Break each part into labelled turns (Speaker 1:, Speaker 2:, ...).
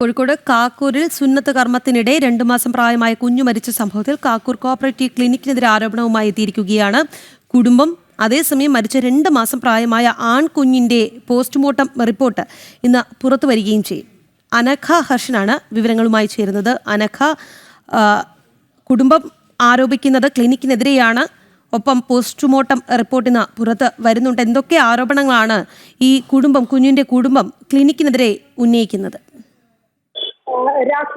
Speaker 1: കോഴിക്കോട് കാക്കൂരിൽ സുന്നത്ത് കർമ്മത്തിനിടെ രണ്ടു മാസം പ്രായമായ കുഞ്ഞു മരിച്ച സംഭവത്തിൽ കാക്കൂർ കോപ്പറേറ്റീവ് ക്ലിനിക്കിനെതിരെ ആരോപണവുമായി എത്തിയിരിക്കുകയാണ്. കുടുംബം അതേസമയം മരിച്ച രണ്ട് മാസം പ്രായമായ ആൺകുഞ്ഞിന്റെ പോസ്റ്റ്മോർട്ടം റിപ്പോർട്ട് ഇന്ന് പുറത്തു വരികയും ചെയ്യും. അനഖ ഹർഷനാണ് വിവരങ്ങളുമായി ചേരുന്നത്. അനഖ കുടുംബം ആരോപിക്കുന്നത് ക്ലിനിക്കിനെതിരെയാണ്. ഒപ്പം പോസ്റ്റ്മോർട്ടം റിപ്പോർട്ടിന് പുറത്ത് വരുന്നുണ്ട്. എന്തൊക്കെ ആരോപണങ്ങളാണ് ഈ കുടുംബം കുഞ്ഞിന്റെ കുടുംബം ക്ലിനിക്കിനെതിരെ ഉന്നയിക്കുന്നത്?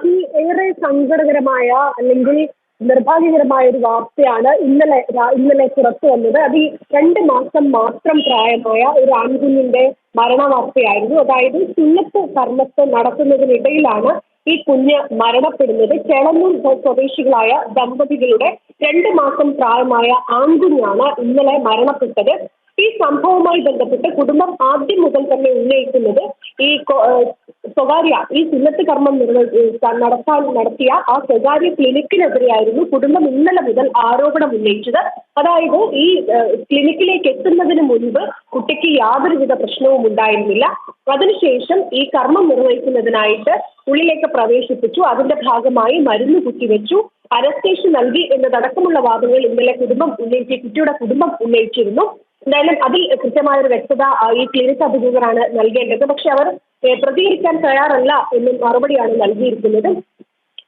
Speaker 2: രാഖി ഏറെ സങ്കടകരമായ അല്ലെങ്കിൽ നിർഭാഗ്യകരമായ ഒരു വാർത്തയാണ് ഇന്നലെ ഇന്നലെ പുറത്തു വന്നത്. അത് ഈ രണ്ട് മാസം മാത്രം പ്രായമായ ഒരു ആൺകുഞ്ഞിന്റെ മരണവാർത്തയായിരുന്നു. അതായത് സുന്നത്ത് കർമ്മത്ത് നടത്തുന്നതിനിടയിലാണ് ഈ കുഞ്ഞ് മരണപ്പെടുന്നത്. കേളന്നൂർ സ്വദേശികളായ ദമ്പതികളുടെ രണ്ട് മാസം പ്രായമായ ആൺകുഞ്ഞാണ് ഇന്നലെ മരണപ്പെട്ടത്. ഈ സംഭവവുമായി ബന്ധപ്പെട്ട് കുടുംബം ആദ്യം മുതൽ തന്നെ ഉന്നയിക്കുന്നത് ഈ സ്വകാര്യ ഈ സുന്നത്ത് കർമ്മം നിർവഹി നടത്താൻ നടത്തിയ ആ സ്വകാര്യ ക്ലിനിക്കിനെതിരെയായിരുന്നു കുടുംബം ഇന്നലെ മുതൽ ആരോപണം ഉന്നയിച്ചത്. അതായത് ഈ ക്ലിനിക്കിലേക്ക് എത്തുന്നതിന് മുൻപ് കുട്ടിക്ക് യാതൊരുവിധ പ്രശ്നവും ഉണ്ടായിരുന്നില്ല. അതിനുശേഷം ഈ കർമ്മം നിർവഹിക്കുന്നതിനായിട്ട് ഉള്ളിലേക്ക് പ്രവേശിപ്പിച്ചു. അതിന്റെ ഭാഗമായി മരുന്ന് കുത്തിവെച്ചു. അനസ്തേഷ്യ നൽകി എന്നതടക്കമുള്ള വാദങ്ങൾ ഇന്നലെ കുടുംബം ഉന്നയിച്ച് കുട്ടിയുടെ കുടുംബം ഉന്നയിച്ചിരുന്നു. എന്തായാലും അതിൽ കൃത്യമായ ഒരു വ്യക്തത ഈ ക്ലിനിക് അധികൃതരാണ് നൽകേണ്ടത്. പക്ഷെ അവർ പ്രതികരിക്കാൻ തയ്യാറല്ല എന്നും മറുപടിയാണ് നൽകിയിരിക്കുന്നത്.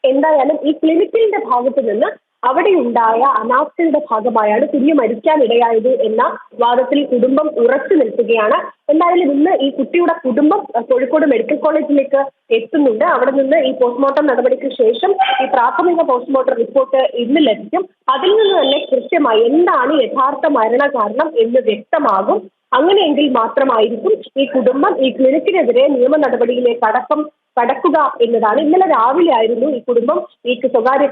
Speaker 2: എന്തായാലും ഈ ക്ലിനിക്കിന്റെ ഭാഗത്തു നിന്ന് അവിടെ ഉണ്ടായ അനാസ്ഥയുടെ ഭാഗമായാണ് കുഞ്ഞ് മരിക്കാനിടയായത് എന്ന വാദത്തിൽ കുടുംബം ഉറച്ചു നിൽക്കുകയാണ്. എന്തായാലും ഇന്ന് ഈ കുട്ടിയുടെ കുടുംബം കോഴിക്കോട് മെഡിക്കൽ കോളേജിലേക്ക് എത്തുന്നുണ്ട്. അവിടെ നിന്ന് ഈ പോസ്റ്റ്മോർട്ടം നടപടിക്ക് ശേഷം ഈ പ്രാഥമിക പോസ്റ്റ്മോർട്ടം റിപ്പോർട്ട് ഇന്ന് ലഭിക്കും. അതിൽ നിന്ന് തന്നെ കൃത്യമായി എന്താണ് യഥാർത്ഥ മരണ കാരണം എന്ന് വ്യക്തമാകും. അങ്ങനെയെങ്കിൽ മാത്രമായിരിക്കും ഈ കുടുംബം ഈ ക്ലിനിക്കിനെതിരെ നിയമ നടപടിയിലേക്ക് അടക്കം കടക്കുക എന്നതാണ്. ഇന്നലെ രാവിലെ ആയിരുന്നു ഈ കുടുംബം ഈ സ്വകാര്യ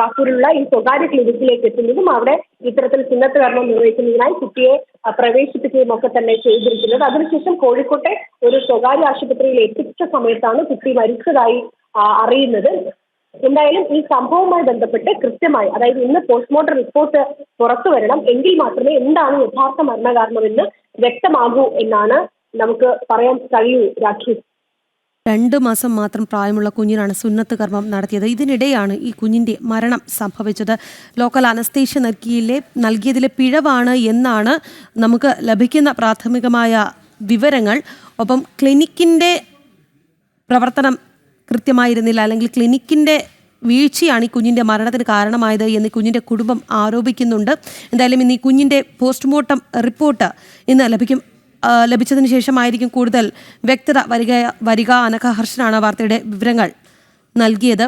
Speaker 2: താക്കൂരിലുള്ള ഈ സ്വകാര്യ ക്ലിനിക്കിലേക്ക് എത്തുന്നതും അവിടെ ഇത്തരത്തിൽ കർമ്മം നിർവഹിക്കുന്നതിനായി കുട്ടിയെ പ്രവേശിപ്പിക്കുകയും ഒക്കെ തന്നെ ചെയ്തിരിക്കുന്നത്. അതിനുശേഷം കോഴിക്കോട്ടെ ഒരു സ്വകാര്യ ആശുപത്രിയിൽ എത്തിച്ച സമയത്താണ് കുട്ടി മരിച്ചതായി അറിയുന്നത്. എന്തായാലും ഈ സംഭവവുമായി ബന്ധപ്പെട്ട് കൃത്യമായി അതായത് ഇന്ന് പോസ്റ്റ്മോർട്ടം റിപ്പോർട്ട് പുറത്തു വരണം. എങ്കിൽ മാത്രമേ എന്താണ് യഥാർത്ഥ മരണകാരണമെന്ന് വ്യക്തമാകൂ എന്നാണ് നമുക്ക് പറയാൻ കഴിയൂ രാഖി.
Speaker 1: രണ്ട് മാസം മാത്രം പ്രായമുള്ള കുഞ്ഞിനാണ് സുന്നത്ത് കർമ്മം നടത്തിയത്. ഇതിനിടെയാണ് ഈ കുഞ്ഞിന്റെ മരണം സംഭവിച്ചത്. ലോക്കൽ അനസ്തേഷ്യ നൽകിയിലെ നൽകിയതിലെ പിഴവാണ് എന്നാണ് നമുക്ക് ലഭിക്കുന്ന പ്രാഥമികമായ വിവരങ്ങൾ. ഒപ്പം ക്ലിനിക്കിന്റെ പ്രവർത്തനം കൃത്യമായിരുന്നില്ല. അല്ലെങ്കിൽ ക്ലിനിക്കിന്റെ വീഴ്ചയാണ് ഈ കുഞ്ഞിന്റെ മരണത്തിന് കാരണമായത് എന്ന് കുഞ്ഞിന്റെ കുടുംബം ആരോപിക്കുന്നുണ്ട്. എന്തായാലും ഇന്ന് ഈ കുഞ്ഞിന്റെ പോസ്റ്റ്മോർട്ടം റിപ്പോർട്ട് ഇന്ന് ലഭിക്കും. ലഭിച്ചതിന് ശേഷമായിരിക്കും കൂടുതൽ വ്യക്തത. വരിക വരിക അനഘ ഹർഷനാണ് വാർത്തയുടെ വിവരങ്ങൾ നൽകിയത്.